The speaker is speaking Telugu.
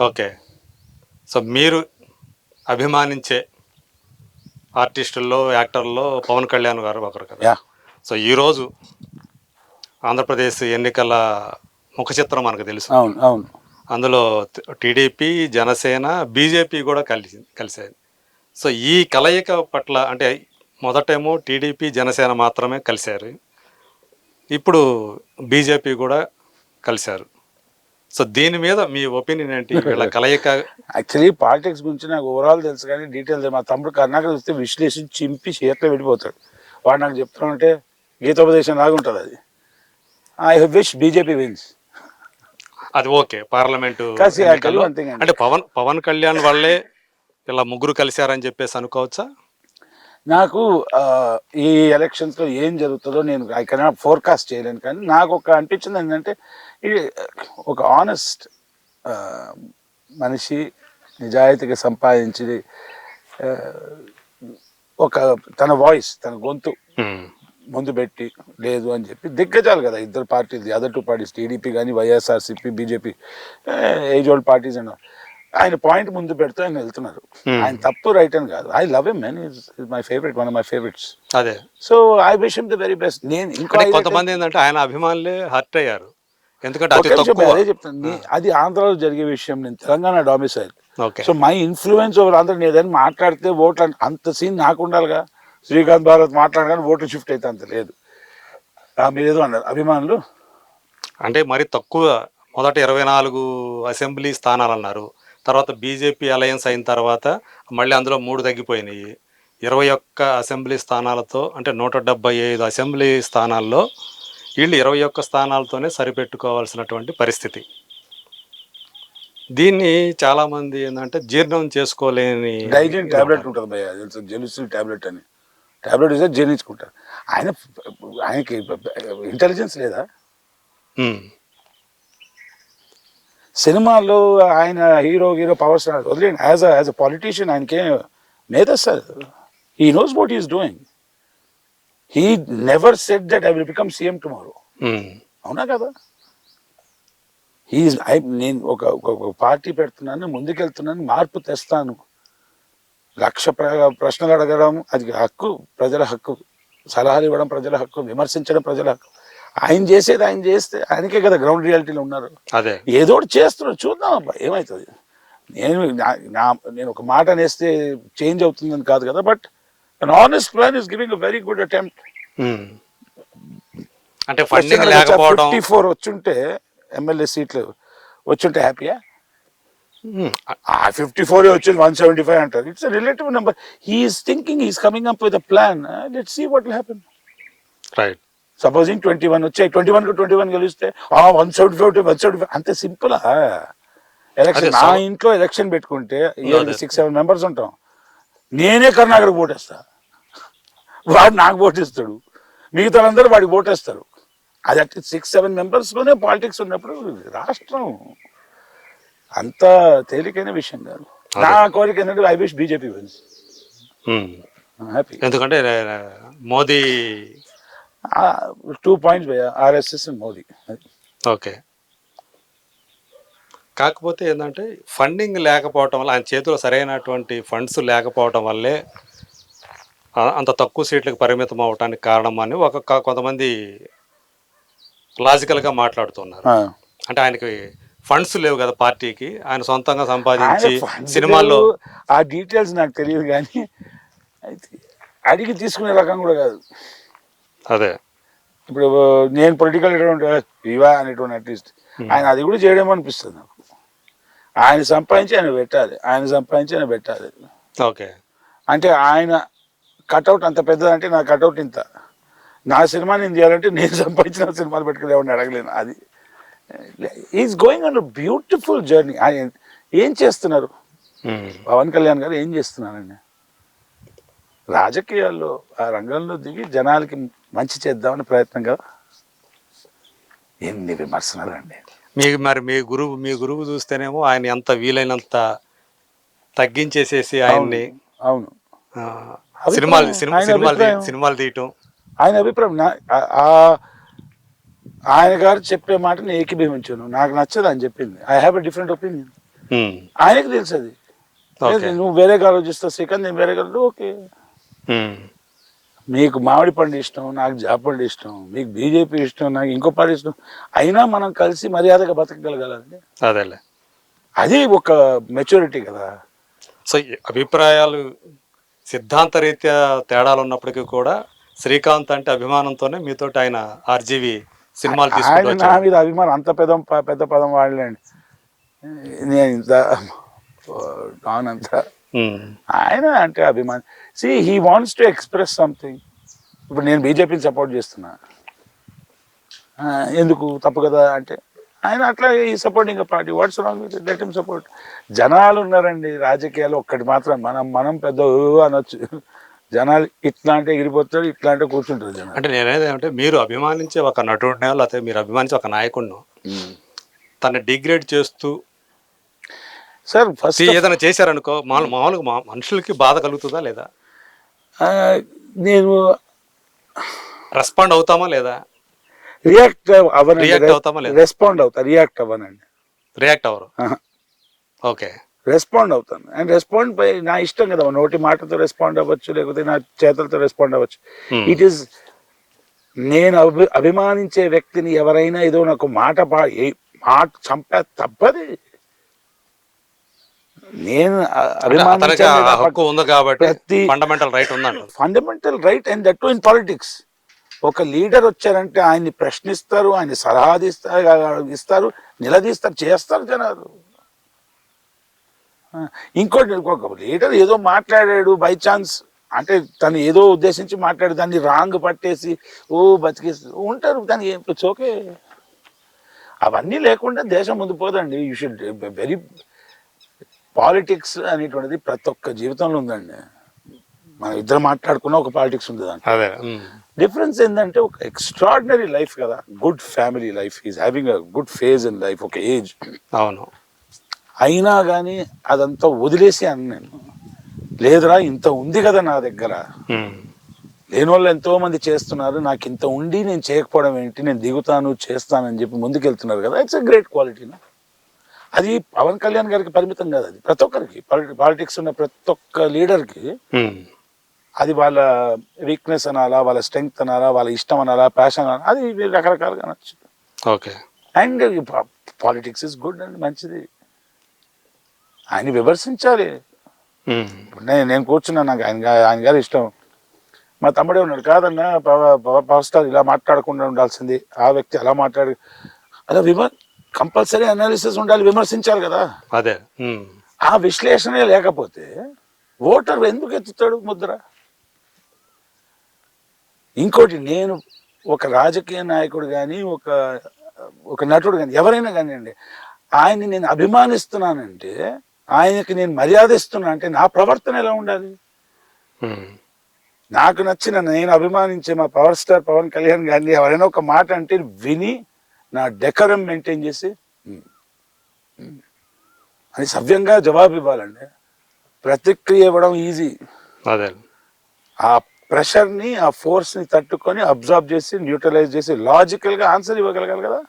ఓకే. సో మీరు అభిమానించే ఆర్టిస్టుల్లో యాక్టర్లో పవన్ కళ్యాణ్ గారు ఒకరు కదా? యా. సో ఈరోజు ఆంధ్రప్రదేశ్ ఎన్నికల ముఖ చిత్రం మనకు తెలుసు. అవును అవును. అందులో టీడీపీ జనసేన బీజేపీ కూడా కలిసి కలిసాయి సో ఈ కలయిక పట్ల అంటే మొదటేమో టీడీపీ జనసేన మాత్రమే కలిశారు. ఇప్పుడు బీజేపీ కూడా కలిశారు. సో దీని మీద మీ ఒపీనియన్ ఏంటి? వీళ్ళ కలయిక యాక్చువల్లీ పాలిటిక్స్ గురించి నాకు ఓవరాల్ తెలుసు కానీ డీటెయిల్. మా తమ్ముడు కర్ణాటక వస్తే విశ్లేషించి చింపి చేతిలో వెళ్ళిపోతాడు. వాడు నాకు చెప్తానంటే గీతోపదేశం లాగా ఉంటుంది అది. ఐ విష్ బీజేపీ విన్స్ అది ఓకే పార్లమెంటు. అంటే పవన్ పవన్ కళ్యాణ్ వల్లే ఇలా ముగ్గురు కలిశారని చెప్పేసి అనుకోవచ్చా? నాకు ఈ ఎలక్షన్స్లో ఏం జరుగుతుందో నేను ఐ కెనాట్ ఫోర్కాస్ట్ చేయలేను. కానీ నాకు ఒక అనిపించింది ఏంటంటే ఒక ఆనెస్ట్ మనిషి నిజాయితీగా సంపాదించి ఒక తన వాయిస్ తన గొంతు. ముందు పెట్టి లేదు అని చెప్పి దిగ్గజాలు కదా ఇద్దరు పార్టీలు అదర్ టూ పార్టీస్ టీడీపీ కానీ YSRCP BJP age old parties and ఆయన పాయింట్ ముందు పెడుతూ ఆయన వెళ్తున్నారు. ఆయన తప్పు రైట్ అని కాదు. I love him man my favourite one of my favourites అదే. So I wish him the very best నేను ఇంకో కొంతమంది ఏంటంటే ఆయన అభిమానులే హర్ట్ అయ్యారు. ఎందుకంటే ఒక అతి నిమిషం తక్కువ. అదే చెప్తాను. అది ఆంధ్రాలో జరిగే విషయం నేను Telangana domicile okay. So my influence over Andhra నేను ఏదైనా మాట్లాడితే ఓట్లు అంత- సీన్ నాకు ఉండాలిగా. శ్రీకాంత్ భారత్ మాట్లాడగానే ఓట్లు షిఫ్ట్ అయితే అంత లేదు. మీరేదో అన్నారు. అభిమానులు? అంటే మరి తక్కువ మొదట ఇరవై నాలుగు అసెంబ్లీ స్థానాలు అన్నారు. తర్వాత బీజేపీ అలయన్స్ అయిన తర్వాత మళ్ళీ అందులో మూడు తగ్గిపోయినాయి. ఇరవై ఒక్క అసెంబ్లీ స్థానాలతో అంటే నూట డెబ్బై ఐదు అసెంబ్లీ స్థానాల్లో వీళ్ళు ఇరవై ఒక్క స్థానాలతోనే సరిపెట్టుకోవాల్సినటువంటి పరిస్థితి. దీన్ని చాలామంది ఏంటంటే జీర్ణం చేసుకోలేని డైజెన్ టాబ్లెట్ ఉంటుంది తెలుసు టాబ్లెట్ అని. టాబ్లెట్ ఇస్తే జీర్ణించుకుంటారు ఆయన ఆయనకి ఇంటెలిజెన్స్ లేదా? సినిమాల్లో ఆయన హీరో హీరో పవర్ స్టార్ వదిలేండి as a as a politician ఆయనకే మేధస్సారు he knows what is doing he never set that I will become CM tomorrow అవునా కదా? హీఈస్ ఐ నేను ఒక పార్టీ పెడుతున్నాను ముందుకెళ్తున్నాను మార్పు తెస్తాను. లక్ష ప్ర- ప్రశ్నలు అడగడం అది హక్కు ప్రజల హక్కు. సలహాలు ఇవ్వడం ప్రజల హక్కు విమర్శించడం ప్రజల హక్కు. ఆయన చేసేది ఆయన చేస్తే ఆయనకే కదా గ్రౌండ్ రియాలిటీలో ఉన్నారు. అదే. ఏదో ఒకటి చేస్తున్నాడు చూద్దాం అబ్బా ఏమవుతుంది నేను నేను ఒక మాట అనేస్తే చేంజ్ అవుతుందని కాదు కదా but an honest plan is giving a very good attempt. అంటే ఫండింగ్ లేకపోవడం. ఫిఫ్టీ ఫోర్ వచ్చుంటే ఎమ్మెల్యే సీట్లు వచ్చుంటే హ్యాపీయా ఆ? ఫిఫ్టీ ఫోర్ వచ్చింది వన్ సెవెంటీ ఫైవ్ అంటారు it's relative number he's thinking he's coming up with plan let see what will happen right supposing twenty one వచ్చాయి ట్వంటీ వన్కు ట్వంటీ వన్ గెలిస్తే ఆ one seventy five one seventy five అంతే సింపుల్ ఎలక్షన్ నా ఇంట్లో ఎలక్షన్ పెట్టుకుంటే. సిక్స్ సెవెన్ మెంబర్స్ ఉంటాం. నేనే కర్ణాటకకు ఓటేస్తా. వాడు నాకు ఓటేస్తాడు. మిగతా అందరూ వాడికి ఓటేస్తారు. అది అట్లా సిక్స్ సెవెన్ మెంబర్స్లోనే పాలిటిక్స్ ఉన్నప్పుడు రాష్ట్రం అంత తేలికైన విషయం కాదు. నా కోరిక ఏంటంటే I wish BJP wins. Happy ఎందుకంటే Modi two points RSS Modi okay. కాకపోతే ఏంటంటే ఫండింగ్ లేకపోవటం వల్ల ఆయన చేతిలో సరైనటువంటి ఫండ్స్ లేకపోవటం వల్లే అంత తక్కువ సీట్లకు పరిమితం అవటానికి కారణం అని ఒక కొంతమంది లాజికల్గా మాట్లాడుతున్నారు. అంటే ఆయనకి ఫండ్స్ లేవు కదా పార్టీకి ఆయన సొంతంగా సంపాదించి సినిమాల్లో ఆ డీటెయిల్స్ నాకు తెలియదు కానీ అడిగి తీసుకునే రకం కూడా కాదు. అదే. ఇప్పుడు నేను పొలిటికల్ ఇవా అనేటువంటి అట్లీస్ట్ ఆయన అది కూడా చేయడం అనిపిస్తుంది నాకు. ఆయన సంపాదించి ఆయన పెట్టాలి. ఆయన సంపాదించి ఆయన పెట్టాలి. ఓకే. అంటే ఆయన కట్అవుట్ అంత పెద్దదంటే నా కట్అవుట్ ఇంత. నా సినిమా నేను చేయాలంటే నేను సంపాదించిన సినిమాలు పెట్టుకుని ఎవరిని అడగలేను. అది is going on beautiful journey ఆయన ఏం చేస్తున్నారు. పవన్ కళ్యాణ్ గారు ఏం చేస్తున్నారండి? రాజకీయాల్లో ఆ రంగంలో దిగి జనాలకి మంచి చేద్దామని ప్రయత్నం కదా ఎన్ని విమర్శనాలు అండి మీ మరి మీ గురువు మీ గురువు చూస్తేనేమో ఆయన ఎంత వీలైనంత తగ్గించేసేసి ఆయన్ని అవును. సినిమాలు సినిమా సినిమాలు. సినిమాలు తీయటం. ఆయన అభిప్రాయం. ఆయన గారు చెప్పే మాట నేను ఏకీభవించాను. నాకు నచ్చదు అని చెప్పింది. I have a different opinion ఆయనకి తెలుసు అది. నువ్వు వేరేగా ఆలోచిస్తావు. శ్రీకాంత్ నేను వేరేగా ఓకే. మీకు మామిడి పండు ఇష్టం నాకు జాపండు ఇష్టం మీకు బీజేపీ ఇష్టం నాకు ఇంకో పార్టీ ఇష్టం. అయినా మనం కలిసి మర్యాదగా బతకగలగాలండి. అదేలే. అది ఒక మెచ్యూరిటీ కదా. సో అభిప్రాయాలు సిద్ధాంత రీత్యా తేడాలు ఉన్నప్పటికీ కూడా శ్రీకాంత్ అంటే అభిమానంతోనే మీతోటి ఆయన ఆర్జీవి సినిమాలు నా మీద అభిమానం అంత పెద్ద పెద్ద పదం వాడలేండి. నేను ఇంత డాన్ అంత ఆయన అంటే అభిమానం. See he wants to express something ఇప్పుడు నేను బీజేపీని సపోర్ట్ చేస్తున్నా. ఎందుకు? తప్పు కదా అంటే ఆయన అట్లా ఈ supporting party what's wrong with let him support జనాలు ఉన్నారండి రాజకీయాలు ఒక్కటి మాత్రం. మనం మనం పెద్ద అనొచ్చు. జనాలు ఇట్లా అంటే ఎగిరిపోతాడు ఇట్లా అంటే కూర్చుంటారు జనాలు. అంటే నేనేది ఏమంటే మీరు అభిమానించే ఒక నటుడినో లేకపోతే మీరు అభిమానించే ఒక నాయకుడినో తను డిగ్రేడ్ చేస్తూ సార్ ఫస్ట్ ఏదైనా చేశారనుకో మామూలు మామూలుగా మా మనుషులకి బాధ కలుగుతుందా లేదా? నేను రెస్పాండ్ అవుతామా లేదా? రియాక్ట్ అవ్వనండి. React అవుతామా లేదా? రెస్పాండ్ అవుతా రియాక్ట్ అవ్వనండి. రియాక్ట్ అవ్వరు. ఓకే. రెస్పాండ్ అవుతాను. అండ్ రెస్పాండ్ బై నా ఇష్టం కదా నోటి మాటతో రెస్పాండ్ అవ్వచ్చు లేకపోతే నా చేతులతో రెస్పాండ్ అవ్వచ్చు. Hmm. ఇట్ ఈస్ నేను అభి అభిమానించే వ్యక్తిని ఎవరైనా ఏదో నాకు మాట పా మాట చంపే తప్పది. నేను ప్రతి- ఫండమెంటల్ రైట్ ఉందంట fundamental right and that to in politics ఒక లీడర్ వచ్చారంటే ఆయన్ని ప్రశ్నిస్తారు ఆయన సలహా ఇస్తారు నిలదీస్తారు చేస్తారు జనాలు. ఇంకోటి ఇంకొక లీడర్ ఏదో మాట్లాడాడు బై ఛాన్స్ అంటే తను ఏదో ఉద్దేశించి మాట్లాడి దాన్ని రాంగ్ పట్టేసి ఓ బతికేసి ఉంటారు దానికి ఇట్స్ ఓకే అవన్నీ లేకుండా దేశం ముందు పోదండి. యూ షుడ్ వెరీ పాలిటిక్స్ అనేటువంటిది ప్రతి ఒక్క జీవితంలో ఉందండి. మనం ఇద్దరు మాట్లాడుకున్న ఒక పాలిటిక్స్ ఉంది అదే. డిఫరెన్స్ ఏంటంటే ఒక ఎక్స్ట్రాడినరీ లైఫ్ కదా. Good family life is having a good phase in life ఒక ఏజ్. అవును. అయినా కానీ అదంతా వదిలేసి అన్న నేను. లేదురా ఇంత ఉంది కదా నా దగ్గర. లేని వాళ్ళు ఎంతో మంది చేస్తున్నారు నాకు ఇంత ఉండి నేను చేయకపోవడం ఏంటి నేను దిగుతాను చేస్తానని చెప్పి ముందుకెళ్తున్నారు కదా. ఇట్స్ ఎ గ్రేట్ క్వాలిటీ అది పవన్ కళ్యాణ్ గారికి పరిమితం కాదు అది. ప్రతి ఒక్కరికి. పాలిటిక్స్ ఉన్న ప్రతి ఒక్క లీడర్కి. అది వాళ్ళ వీక్నెస్ అనాలా వాళ్ళ స్ట్రెంగ్త్ అనాలా వాళ్ళ ఇష్టం అనాలా ప్యాషన్ అనాలా అది రకరకాలుగా అనొచ్చు. Okay. And politics is good and మంచిది. ఆయన విమర్శించాలి. నేను నేను కూర్చున్నా నాకు ఆయన ఆయన గారి ఇష్టం. మా తమ్ముడే ఉన్నాడు. కాదన్నా పవ- పవ- పవర్ స్టార్ ఇలా మాట్లాడకుండా ఉండాల్సింది. ఆ వ్యక్తి అలా మాట్లాడు అలా విమర్ కంపల్సరీ అనాలిసిస్ ఉండాలి విమర్శించాలి కదా అదే. ఆ విశ్లేషణే లేకపోతే ఓటర్ ఎందుకు ఎత్తుతాడు ముద్ర ఇంకోటి నేను ఒక రాజకీయ నాయకుడు కానీ ఒక ఒక నటుడు కానీ ఎవరైనా కానివ్వండి ఆయన్ని నేను అభిమానిస్తున్నానంటే ఆయనకి నేను మర్యాద ఇస్తున్నా అంటే నా ప్రవర్తన ఎలా ఉండాలి. నాకు నచ్చిన నేను అభిమానించే మా పవర్ స్టార్ పవన్ కళ్యాణ్ గారిని ఎవరైనా ఒక మాట అంటే విని నా డెకరం మెయింటైన్ చేసి అని సవ్యంగా జవాబు ఇవ్వాలండి ప్రతిక్రియ ఇవ్వడం ఈజీ. అదే. ఆ ప్రెషర్ని ఆ ఫోర్స్ని తట్టుకొని అబ్జర్వ్ చేసి న్యూట్రలైజ్ చేసి లాజికల్గా ఆన్సర్ ఇవ్వగలగాలి కదా?